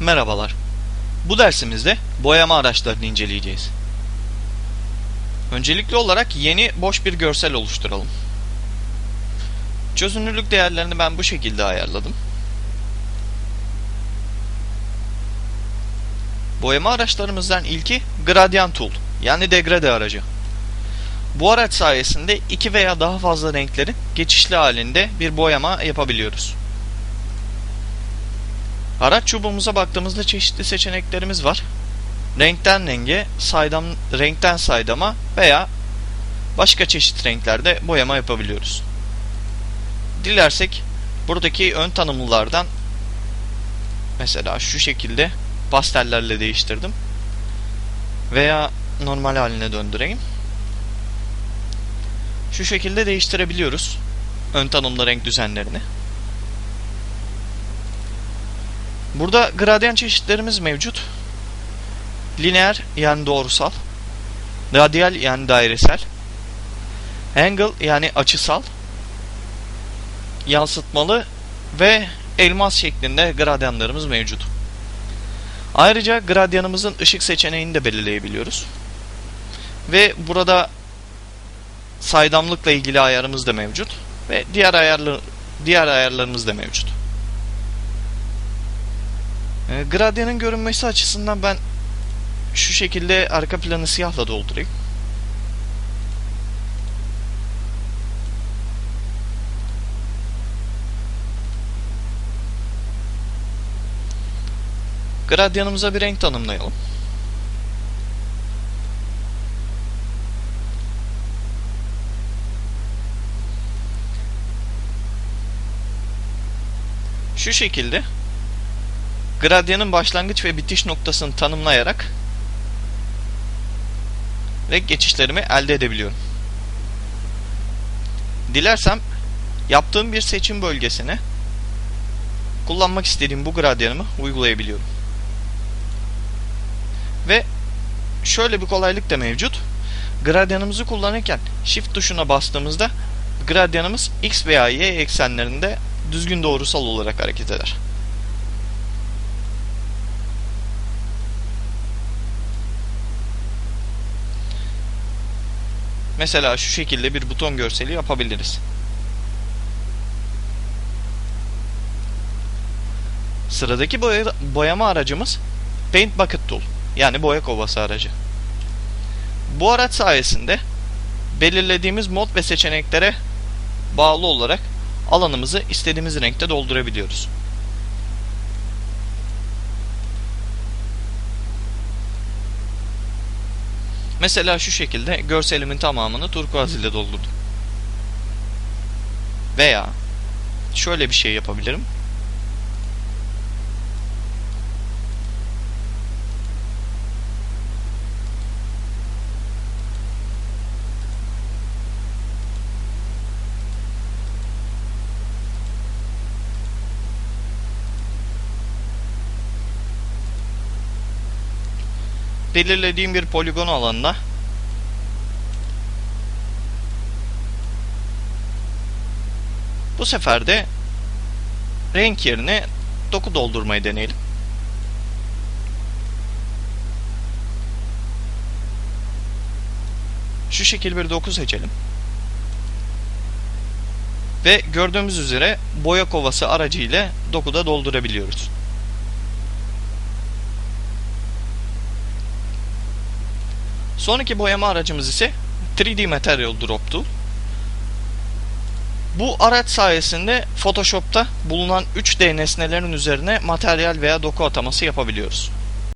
Merhabalar. Bu dersimizde boyama araçlarını inceleyeceğiz. Öncelikli olarak yeni boş bir görsel oluşturalım. Çözünürlük değerlerini ben bu şekilde ayarladım. Boyama araçlarımızdan ilki Gradient Tool yani degrade aracı. Bu araç sayesinde iki veya daha fazla renkleri geçişli halinde bir boyama yapabiliyoruz. Araç çubuğumuza baktığımızda çeşitli seçeneklerimiz var. Renkten renge, saydam, renkten saydama veya başka çeşit renklerde boyama yapabiliyoruz. Dilersek buradaki ön tanımlılardan mesela şu şekilde pastellerle değiştirdim. Veya normal haline döndüreyim. Şu şekilde değiştirebiliyoruz ön tanımlı renk düzenlerini. Burada gradient çeşitlerimiz mevcut. Lineer yani doğrusal. Radyal yani dairesel. Angle yani açısal. Yansıtmalı ve elmas şeklinde gradyanlarımız mevcut. Ayrıca gradyanımızın ışık seçeneğini de belirleyebiliyoruz. Ve burada saydamlıkla ilgili ayarımız da mevcut ve diğer ayarlar diğer ayarlarımız da mevcut. E, Gradyanın görünmesi açısından ben şu şekilde arka planı siyahla doldurayım. Gradyanımıza bir renk tanımlayalım. Şu şekilde gradyanın başlangıç ve bitiş noktasını tanımlayarak renk geçişlerimi elde edebiliyorum. Dilersem yaptığım bir seçim bölgesine kullanmak istediğim bu gradyanımı uygulayabiliyorum. Ve şöyle bir kolaylık da mevcut. Gradyanımızı kullanırken Shift tuşuna bastığımızda gradyanımız X veya Y eksenlerinde düzgün doğrusal olarak hareket eder. Mesela şu şekilde bir buton görseli yapabiliriz. Sıradaki boya, boyama aracımız Paint Bucket Tool yani boya kovası aracı. Bu araç sayesinde belirlediğimiz mod ve seçeneklere bağlı olarak alanımızı istediğimiz renkte doldurabiliyoruz. Mesela şu şekilde görselimin tamamını turkuaz ile doldurdum. Veya şöyle bir şey yapabilirim. Belirlediğim bir poligon alanına bu sefer de renk yerine doku doldurmayı deneyelim. Şu şekil bir doku seçelim. Ve gördüğümüz üzere boya kovası aracı ile dokuda doldurabiliyoruz. Sonraki boyama aracımız ise 3D Material Drop Tool. Bu araç sayesinde Photoshop'ta bulunan 3D nesnelerin üzerine materyal veya doku ataması yapabiliyoruz.